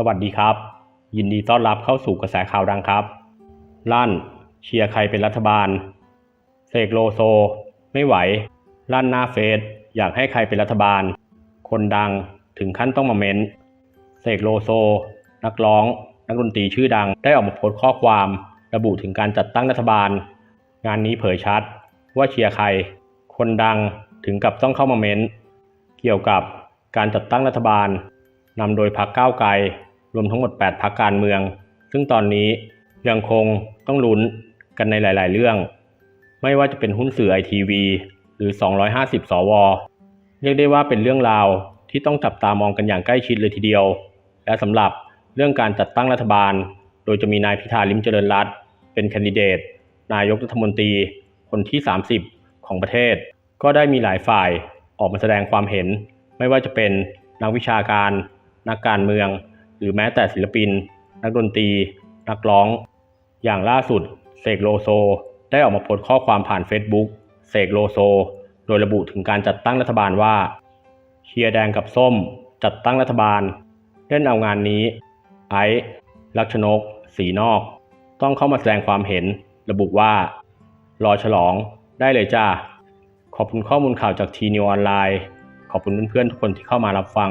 สวัสดีครับ ยินดีต้อนรับเข้าสู่กระแสข่าวดังครับ ลั่น เชียร์ใครเป็นรัฐบาลเสกโลโซ ไม่ไหว ลั่นหน้าเฟซอยากให้ใครเป็นรัฐบาล คนดังถึงขั้นต้องมาเม้นเสกโลโซ นักร้อง นักดนตรีชื่อดังได้ออกมาโพสต์ข้อความระบุถึงการจัดตั้งรัฐบาล งานนี้เผยชัด ว่าเชียร์ใคร คนดังถึงกับต้องเข้ามาเม้น เกี่ยวกับการจัดตั้งรัฐบาลนำโดยพรรคก้าวไกล วมทั้งหมด 8พรรคการเมือง ซึ่งตอนนี้ยังคงต้องลุ้นกันในหลาย ๆ เรื่อง ไม่ว่าจะเป็นหุ้นสื่อไอทีวีหรือ 250 สว เรียกได้ว่าเป็นเรื่องราวที่ต้องจับตามองกันอย่างใกล้ชิดเลยทีเดียว และสำหรับเรื่องการจัดตั้งรัฐบาล โดยจะมีนายพิธาลิมเจริญรัตเป็นแคนดิเดต นายกรัฐมนตรี คนที่ 30 ของประเทศ ก็ได้มีหลายฝ่ายออกมาแสดงความเห็น ไม่ว่าจะเป็นนักวิชาการ นักการเมือง หรือแม้แต่ศิลปิน นักดนตรี นักร้อง อย่างล่าสุดเสกโลโซ ได้ออกมาโพสต์ข้อความผ่าน Facebook เสกโลโซ โดยระบุถึงการจัดตั้งรัฐบาลว่าเชียร์แดงกับส้ม จัดตั้งรัฐบาล เล่นเอางานนี้ ไอซ์ลักษณกสีนอก ต้องเข้ามาแสดงความเห็น ระบุว่า รอฉลองได้เลยจ้าขอบคุณข้อมูลข่าวจากทีนิวออนไลน์ ขอบคุณเพื่อนๆทุกคนที่เข้ามารับฟัง